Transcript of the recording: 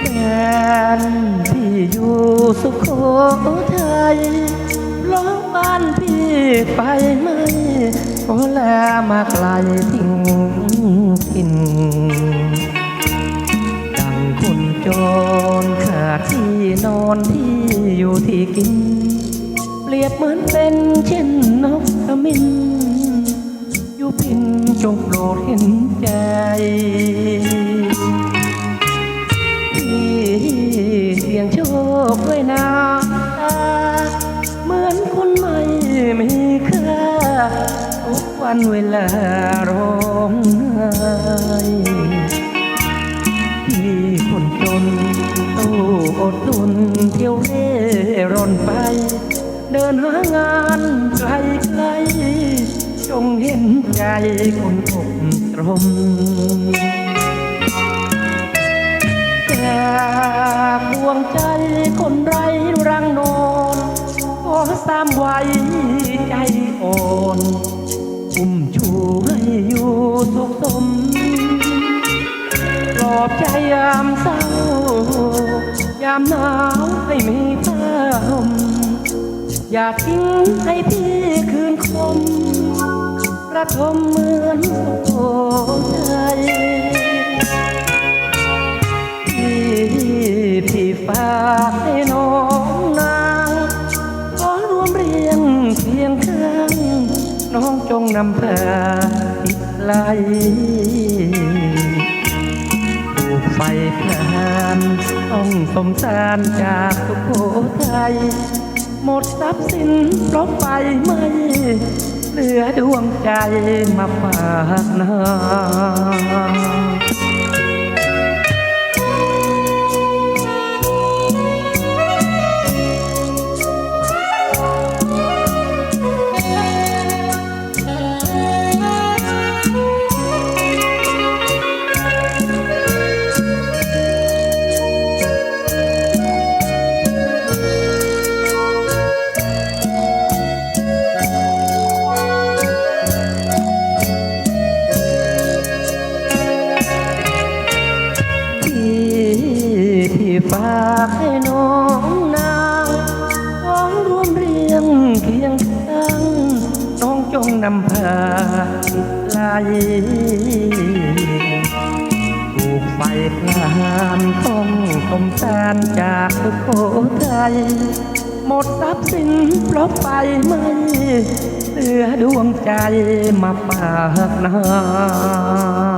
แฟนพี่อยู่สุโขทัยล้องบ้านพี่ไปไหมก็แลมาไกลทิ้งถิ่นดังคนจรขาดที่นอนที่อยู่ที่กิน เปรียบเหมือนเป็นเช่น วันเวลาร้องไห้ที่คนจนตู้อดทนเที่ยวเร่ร่อนไป เดินหางานไกลไกลจงเห็นใจคนอกตรมจากดวงใจคนไร้รังนอนขอสามไว้ใจอ่อน อุ้มชูให้อยู่สุขสมปลอบใจยามเศร้า ยามหนาวให้มีผ้าห่มอยากทิ้งให้พี่คืนคมระทมเหมือนสุโขทัย น้องจงนำพาติดไหลถูกไฟพลานต้องสมสารจากสุโขทัยหมดทรัพย์สินเพราะไฟไหมเหลือดวงใจมาฝากนา เคียงข้างน้องจงนำพาติดไหลถูกไฟพลานต้องสมสารจากสุโขทัยหมดทรัพย์สินเพราะไฟไหมเหลือดวงใจมาฝากนาง